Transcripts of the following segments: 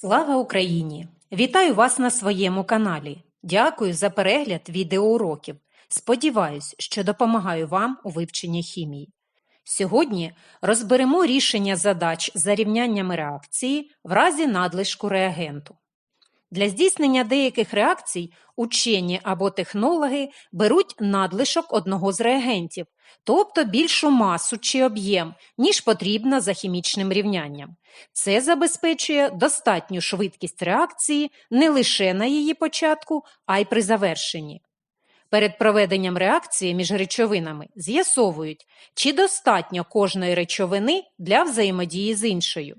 Слава Україні! Вітаю вас на своєму каналі. Дякую за перегляд відеоуроків. Сподіваюсь, що допомагаю вам у вивченні хімії. Сьогодні розберемо рішення задач за рівняннями реакції в разі надлишку реагенту. Для здійснення деяких реакцій учені або технологи беруть надлишок одного з реагентів, тобто більшу масу чи об'єм, ніж потрібно за хімічним рівнянням. Це забезпечує достатню швидкість реакції не лише на її початку, а й при завершенні. Перед проведенням реакції між речовинами з'ясовують, чи достатньо кожної речовини для взаємодії з іншою.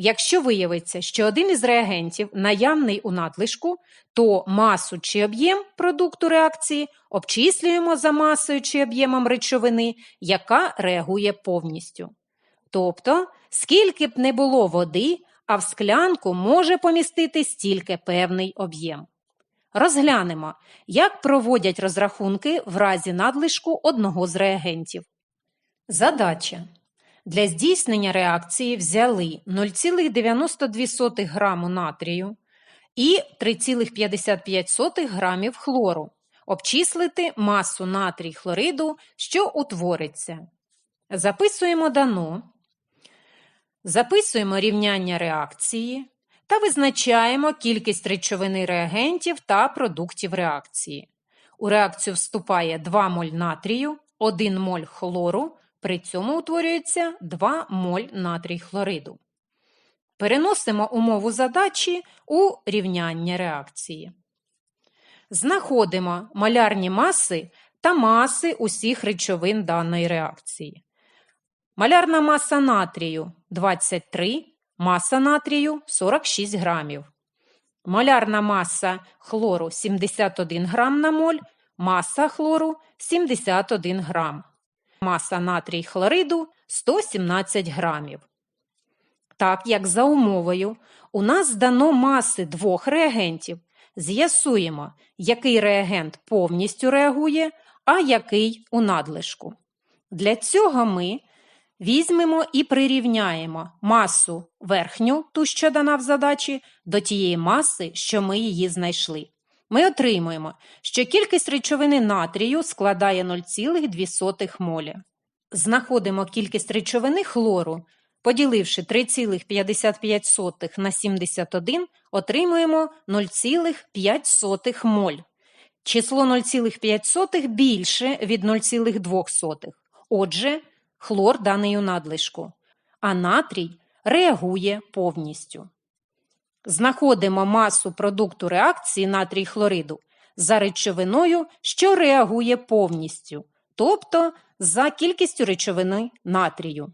Якщо виявиться, що один із реагентів наявний у надлишку, то масу чи об'єм продукту реакції обчислюємо за масою чи об'ємом речовини, яка реагує повністю. Тобто, скільки б не було води, а в склянку може помістити стільки певний об'єм. Розглянемо, як проводять розрахунки в разі надлишку одного з реагентів. Задача. Для здійснення реакції взяли 0,92 граму натрію і 3,55 грамів хлору. Обчислити масу натрій хлориду, що утвориться. Записуємо дано. Записуємо рівняння реакції та визначаємо кількість речовини реагентів та продуктів реакції. У реакцію вступає 2 моль натрію, 1 моль хлору, при цьому утворюється 2 моль натрій хлориду. Переносимо умову задачі у рівняння реакції. Знаходимо малярні маси та маси усіх речовин даної реакції. Малярна маса натрію 23, маса натрію 46 грамів. Малярна маса хлору 71 грам на моль, маса хлору 71 грам. Маса натрій хлориду 117 грамів. Так як за умовою у нас дано маси двох реагентів, з'ясуємо, який реагент повністю реагує, а який у надлишку. Для цього ми візьмемо і прирівняємо масу верхню, ту, що дана в задачі, до тієї маси, що ми її знайшли. Ми отримуємо, що кількість речовини натрію складає 0,2 молі. Знаходимо кількість речовини хлору, поділивши 3,55 на 71, отримуємо 0,5 моль. Число 0,5 більше від 0,2. Отже, хлор даний у надлишку, а натрій реагує повністю. Знаходимо масу продукту реакції натрій хлориду за речовиною, що реагує повністю, тобто за кількістю речовини натрію.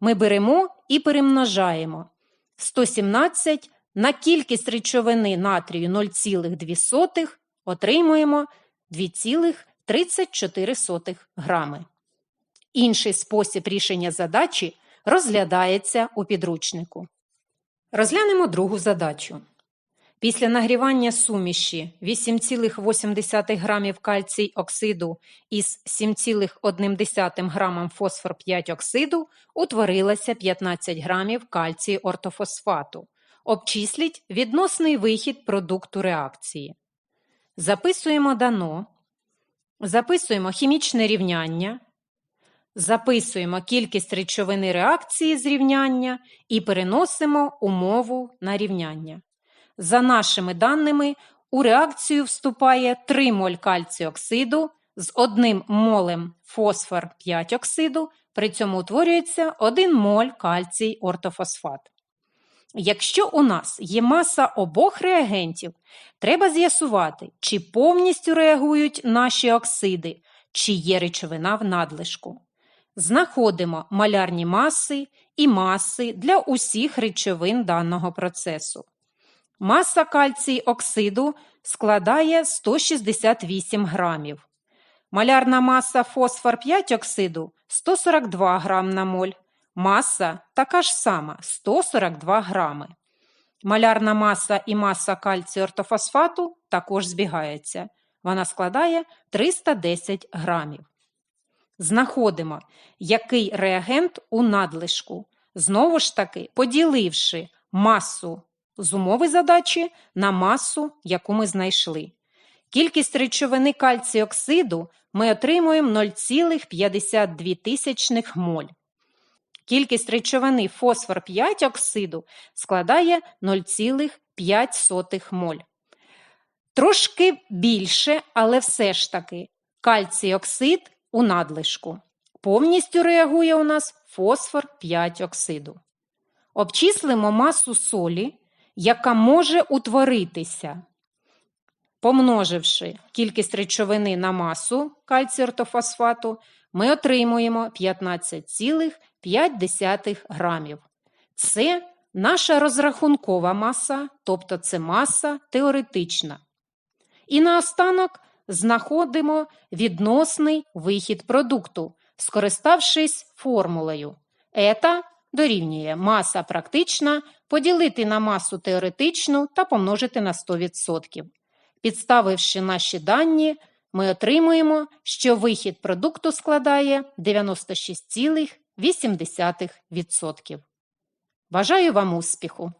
Ми беремо і перемножаємо 117 на кількість речовини натрію 0,2 отримуємо 2,34 грами. Інший спосіб рішення задачі розглядається у підручнику. Розглянемо другу задачу. Після нагрівання суміші 8,8 грамів кальцій оксиду із 7,1 грамом фосфор 5 оксиду утворилося 15 грамів кальцію ортофосфату. Обчисліть відносний вихід продукту реакції. Записуємо дано. Записуємо хімічне рівняння. Записуємо кількість речовини реакції з рівняння і переносимо умову на рівняння. За нашими даними, у реакцію вступає 3 моль кальцію оксиду з 1 молем фосфор 5 оксиду, при цьому утворюється 1 моль кальцій ортофосфат. Якщо у нас є маса обох реагентів, треба з'ясувати, чи повністю реагують наші оксиди, чи є речовина в надлишку. Знаходимо малярні маси і маси для усіх речовин даного процесу. Маса кальцій оксиду складає 168 грамів. Малярна маса фосфор 5 оксиду 142 грам на моль. Маса така ж сама 142 грами. Малярна маса і маса кальцію ортофосфату також збігаються. Вона складає 310 грамів. Знаходимо, який реагент у надлишку. Знову ж таки, поділивши масу з умови задачі на масу, яку ми знайшли. Кількість речовини кальцію оксиду ми отримуємо 0,52 моль. Кількість речовини фосфор 5 оксиду складає 0,5 моль. Трошки більше, але все ж таки кальцій оксид у надлишку. Повністю реагує у нас фосфор 5 оксиду. Обчислимо масу солі, яка може утворитися, помноживши кількість речовини на масу кальціортофосфату, ми отримуємо 15,5 грамів. Це наша розрахункова маса, тобто це маса теоретична. І наостанок знаходимо відносний вихід продукту, скориставшись формулою. Ета дорівнює маса практична поділити на масу теоретичну та помножити на 100%. Підставивши наші дані, ми отримуємо, що вихід продукту складає 96,8%. Бажаю вам успіху!